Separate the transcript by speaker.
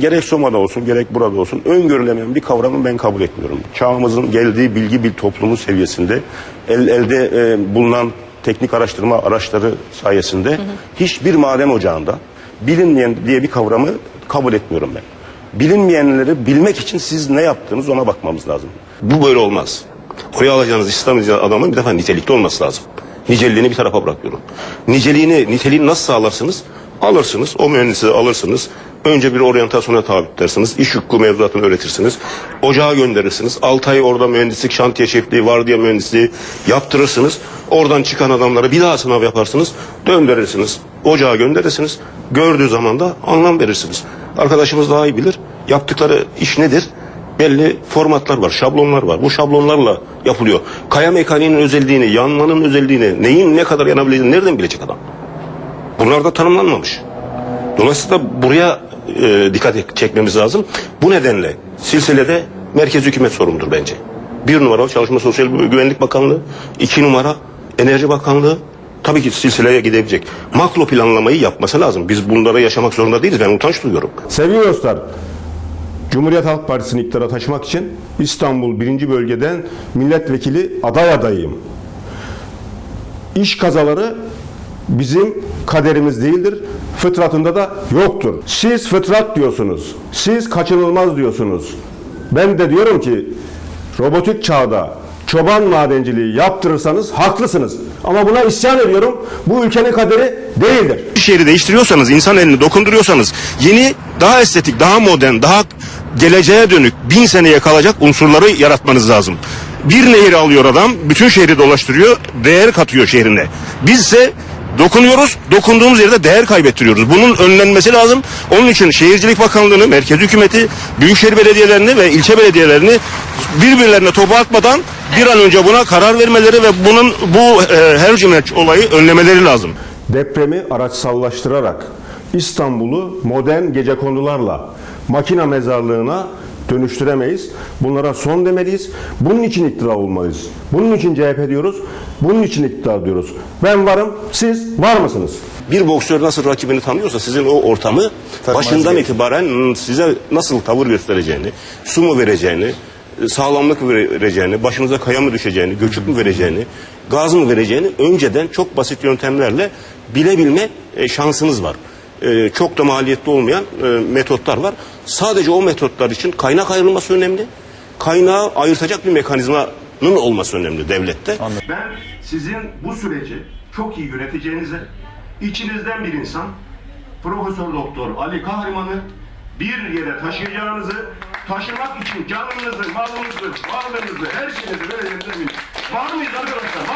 Speaker 1: gerek Soma'da olsun gerek burada olsun öngörülemeyen bir kavramı ben kabul etmiyorum. Çağımızın geldiği bilgi bir toplumu seviyesinde el, elde e, bulunan teknik araştırma araçları sayesinde hiçbir maden ocağında bilinmeyen diye bir kavramı kabul etmiyorum ben. Bilinmeyenleri bilmek için siz ne yaptığınız ona bakmamız lazım.
Speaker 2: Bu böyle olmaz. Oya alacağınız, İslamcı adamın bir defa nitelikli olması lazım. Niceliğini bir tarafa bırakıyorum. Niceliğini, niteliğini nasıl sağlarsınız? Alırsınız, o mühendisi alırsınız. Önce bir oryantasyona tabi tutarsınız. İş hukuku mevzuatını öğretirsiniz. Ocağa gönderirsiniz. 6 ay orada mühendislik, şantiye şefliği, vardiya mühendisliği yaptırırsınız. Oradan çıkan adamlara bir daha sınav yaparsınız. Döndürürsünüz. Ocağa gönderirsiniz. Gördüğü zaman da anlam verirsiniz. Arkadaşımız daha iyi bilir. Yaptıkları iş nedir? belli formatlar var, şablonlar var. Bu şablonlarla yapılıyor. Kaya mekaniğinin özelliğini, yanmanın özelliğini, neyin ne kadar yanabildiğini nereden bilecek adam? Bunlar da tanımlanmamış. Dolayısıyla buraya e, dikkat çekmemiz lazım. Bu nedenle silsilede merkez hükümet sorumludur bence. Bir numara Çalışma Sosyal Güvenlik Bakanlığı, iki numara Enerji Bakanlığı, tabii ki silsileye gidebilecek. Makro planlamayı yapması lazım. Biz bunlara yaşamak zorunda değiliz. Ben utanç duyuyorum.
Speaker 3: Sevgili dostlar, Cumhuriyet Halk Partisi'ni iktidara taşımak için İstanbul 1. Bölgeden milletvekili aday adayıyım. İş kazaları bizim kaderimiz değildir. Fıtratında da yoktur. Siz fıtrat diyorsunuz. Siz kaçınılmaz diyorsunuz. Ben de diyorum ki robotik çağda çoban madenciliği yaptırırsanız haklısınız. Ama buna isyan ediyorum. Bu ülkenin kaderi değildir.
Speaker 2: iş yeri değiştiriyorsanız, insan elini dokunduruyorsanız yeni, daha estetik, daha modern, daha geleceğe dönük bin seneye kalacak unsurları yaratmanız lazım. Bir nehri alıyor adam, bütün şehri dolaştırıyor, değer katıyor şehrine. Biz ise dokunuyoruz, dokunduğumuz yerde değer kaybettiriyoruz. Bunun önlenmesi lazım. Onun için Şehircilik Bakanlığı'nı, merkez hükümeti, büyükşehir belediyelerini ve ilçe belediyelerini birbirlerine topu atmadan bir an önce buna karar vermeleri ve bunun bu e, her cümle olayı önlemeleri lazım.
Speaker 3: Depremi araçsallaştırarak İstanbul'u modern gecekondularla makina mezarlığına dönüştüremeyiz. Bunlara son demeliyiz. Bunun için iktidar olmalıyız. Bunun için CHP diyoruz. Bunun için iktidar diyoruz. Ben varım, siz var mısınız?
Speaker 2: bir boksör nasıl rakibini tanıyorsa sizin o ortamı başından itibaren size nasıl tavır göstereceğini, su mu vereceğini, sağlamlık vereceğini, başınıza kaya mı düşeceğini, göçük mü vereceğini, gaz mı vereceğini önceden çok basit yöntemlerle bilebilme e, şansınız var. E, Çok da maliyetli olmayan e, metotlar var. Sadece o metotlar için kaynak ayrılması önemli. Kaynağı ayırtacak bir mekanizmanın olması önemli devlette.
Speaker 1: Ben sizin bu süreci çok iyi yöneteceğinize, içinizden bir insan, Profesör Doktor Ali Kahraman'ı bir yere taşıyacağınızı, taşımak için canınızı, malınızı, varlığınızı, her şeyinizi vereceğinize eminim. Var mıyız arkadaşlar?